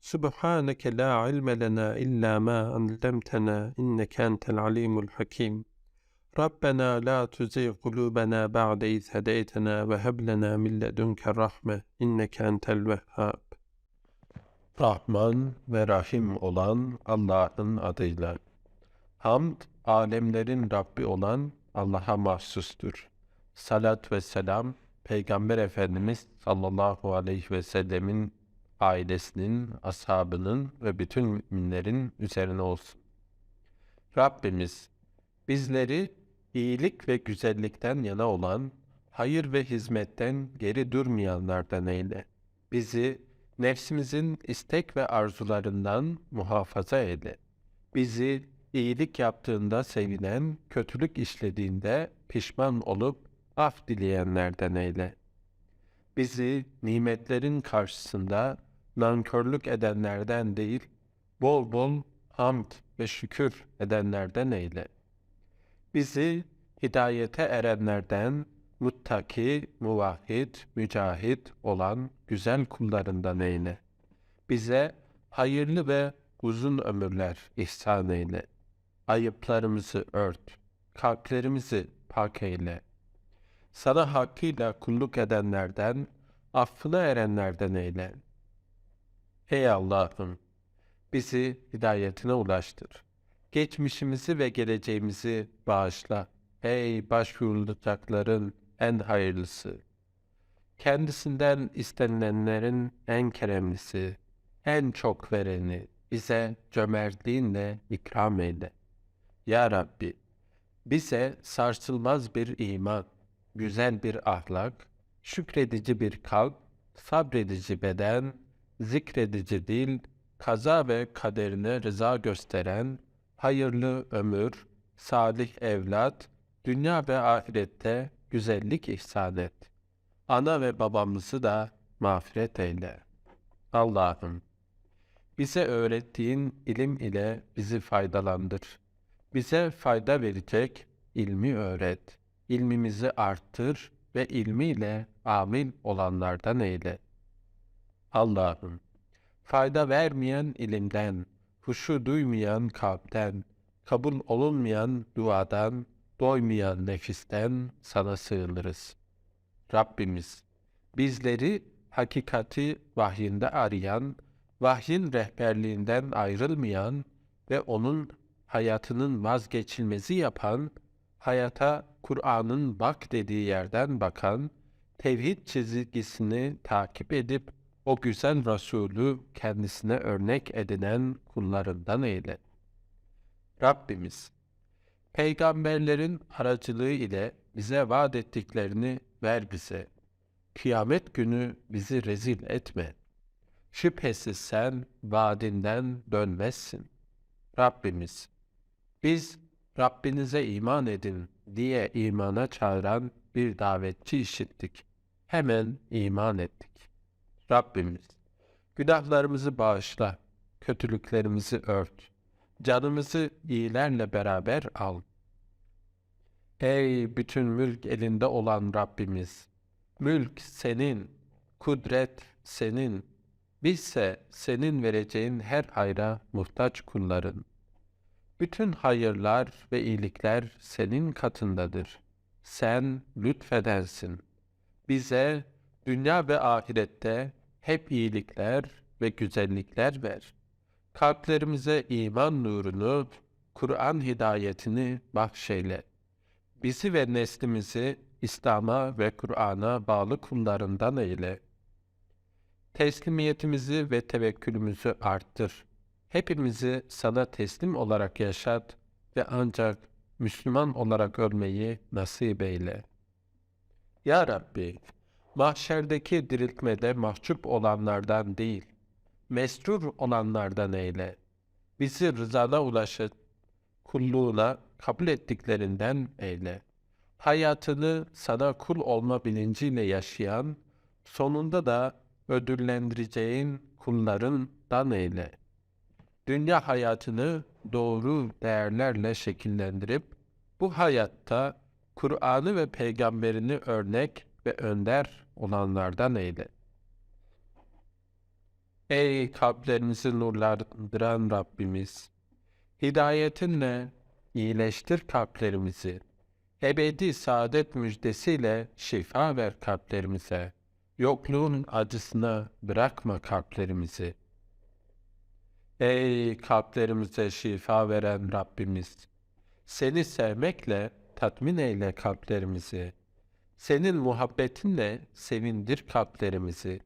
Subhaneke la ilme lena illa ma allamtana inneke entel alimul hakim. Rabbena la tuzigh kulubena ba'de iz hedeytena ve heb lena min ledunke rahme inneke entel vehhab. Rahman ve Rahim olan Allah'ın adıyla. Hamd, alemlerin Rabbi olan Allah'a mahsustur. Salat ve selam, Peygamber Efendimiz sallallahu aleyhi ve sellemin ailesinin, ashabının ve bütün müminlerin üzerine olsun. Rabbimiz, bizleri iyilik ve güzellikten yana olan, hayır ve hizmetten geri durmayanlardan eyle. Bizi nefsimizin istek ve arzularından muhafaza eyle. Bizi iyilik yaptığında sevinen, kötülük işlediğinde pişman olup af dileyenlerden eyle. Bizi nimetlerin karşısında nankörlük edenlerden değil, bol bol hamd ve şükür edenlerden eyle. Bizi hidayete erenlerden, muttaki, muvahhid, mücahit olan güzel kullarından eyle. Bize hayırlı ve uzun ömürler ihsan eyle. Ayıplarımızı ört, kalplerimizi pak eyle. Sana hakkıyla kulluk edenlerden, affına erenlerden eyle. Ey Allah'ım! Bizi hidayetine ulaştır. Geçmişimizi ve geleceğimizi bağışla. Ey başvurulacakların en hayırlısı! Kendisinden istenilenlerin en keremlisi, en çok vereni bize cömertliğinle ikram eyle. Ya Rabbi, bize sarsılmaz bir iman, güzel bir ahlak, şükredici bir kalp, sabredici beden, zikredici dil, kaza ve kaderine rıza gösteren, hayırlı ömür, salih evlat, dünya ve ahirette güzellik ihsan et. Ana ve babamızı da mağfiret eyle. Allah'ım, bize öğrettiğin ilim ile bizi faydalandır. Bize fayda verecek ilmi öğret. İlmimizi arttır ve ilmiyle amil olanlardan eyle. Allah'ım, fayda vermeyen ilimden, huşu duymayan kalpten, kabul olunmayan duadan, doymayan nefisten sana sığınırız. Rabbimiz, bizleri hakikati vahyinde arayan, vahyin rehberliğinden ayrılmayan ve onun hayatının vazgeçilmezi yapan, hayata Kur'an'ın bak dediği yerden bakan, tevhid çizgisini takip edip o güzel Resulü kendisine örnek edinen kullarından eyle. Rabbimiz, peygamberlerin aracılığı ile bize vaat ettiklerini ver bize. Kıyamet günü bizi rezil etme. Şüphesiz sen vaadinden dönmezsin. Rabbimiz, biz Rabbinize iman edin diye imana çağıran bir davetçi işittik. Hemen iman ettik. Rabbimiz, günahlarımızı bağışla, kötülüklerimizi ört, canımızı iyilerle beraber al. Ey bütün mülk elinde olan Rabbimiz, mülk senin, kudret senin, bizse senin vereceğin her hayra muhtaç kulların. Bütün hayırlar ve iyilikler senin katındadır. Sen lütfedensin. Bize dünya ve ahirette hep iyilikler ve güzellikler ver. Kalplerimize iman nurunu, Kur'an hidayetini bahşeyle. Bizi ve neslimizi İslam'a ve Kur'an'a bağlı kullarından eyle. Teslimiyetimizi ve tevekkülümüzü arttır. Hepimizi sana teslim olarak yaşat ve ancak Müslüman olarak ölmeyi nasip eyle. Ya Rabbi, mahşerdeki diriltmede mahcup olanlardan değil, mesrur olanlardan eyle. Bizi rızana ulaşıp kulluğuna kabul ettiklerinden eyle. Hayatını sana kul olma bilinciyle yaşayan, sonunda da ödüllendireceğin kullarından eyle. Dünya hayatını doğru değerlerle şekillendirip, bu hayatta Kur'an'ı ve peygamberini örnek ve önder olanlardan eyle. Ey kalplerimizi nurlandıran Rabbimiz! Hidayetinle iyileştir kalplerimizi. Ebedi saadet müjdesiyle şifa ver kalplerimize. Yokluğun acısına bırakma kalplerimizi. Ey kalplerimize şifa veren Rabbimiz! Seni sevmekle tatmin eyle kalplerimizi. Senin muhabbetinle sevindir kalplerimizi.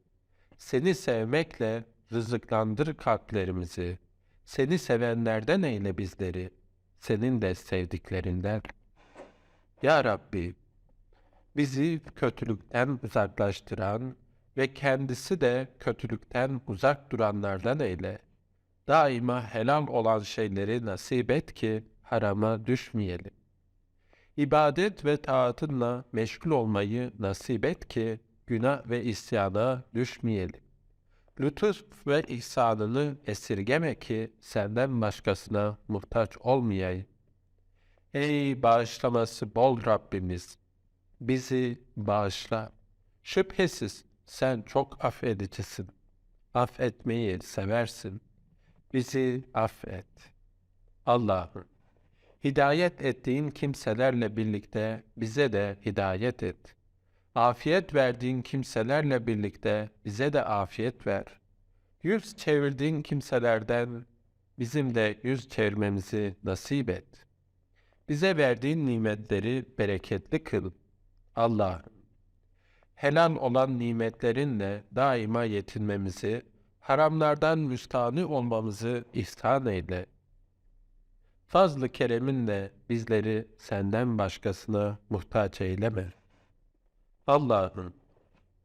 Seni sevmekle rızıklandır kalplerimizi. Seni sevenlerden eyle bizleri. Senin de sevdiklerinden. Ya Rabbi, bizi kötülükten uzaklaştıran ve kendisi de kötülükten uzak duranlardan eyle. Daima helal olan şeyleri nasip et ki harama düşmeyelim. İbadet ve taatınla meşgul olmayı nasip et ki günah ve isyana düşmeyelim. Lütuf ve ihsanını esirgeme ki senden başkasına muhtaç olmayayım. Ey bağışlaması bol Rabbimiz! Bizi bağışla. Şüphesiz sen çok affedicisin. Affetmeyi seversin. Bizi affet. Allah'ım, hidayet ettiğin kimselerle birlikte bize de hidayet et. Afiyet verdiğin kimselerle birlikte bize de afiyet ver. Yüz çevirdiğin kimselerden bizim de yüz çevirmemizi nasip et. Bize verdiğin nimetleri bereketli kıl. Allah'ım, helal olan nimetlerinle daima yetinmemizi, haramlardan müstahni olmamızı ihsan eyle. Fazlı kereminle bizleri senden başkasına muhtaç eyleme. Allah'ım,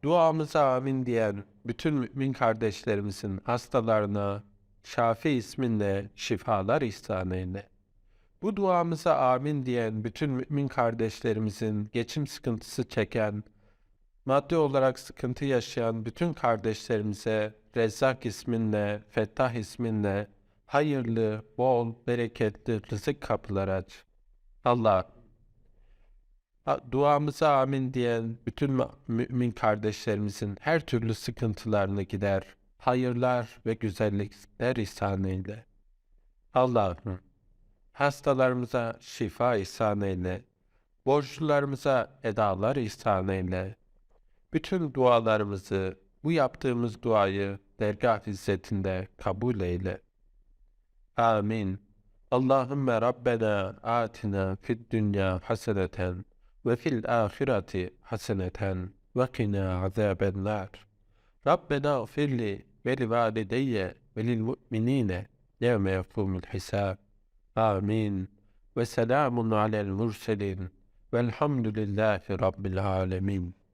duamıza amin diyen bütün mümin kardeşlerimizin hastalarına Şafi isminle şifalar ihsan eyle. Bu duamıza amin diyen bütün mümin kardeşlerimizin geçim sıkıntısı çeken, maddi olarak sıkıntı yaşayan bütün kardeşlerimize Rezzak isminle, Fettah isminle hayırlı, bol, bereketli rızık kapıları aç. Allah duamıza amin diyen bütün mümin kardeşlerimizin her türlü sıkıntılarını gider, hayırlar ve güzellikler ihsan eyle. Allah'ım, hastalarımıza şifa ihsan eyle, borçlularımıza edalar ihsan eyle. Bütün dualarımızı, bu yaptığımız duayı dergah izzetinde kabul eyle. آمين. اللهم ربنا آتنا في الدنيا حسنة وفي الآخرة حسنة وقنا عذاب النار. ربنا اغفر لي ولوالدي وللمؤمنين يوم يقوم الحساب. آمين. وسلام على المرسلين. والحمد لله رب العالمين.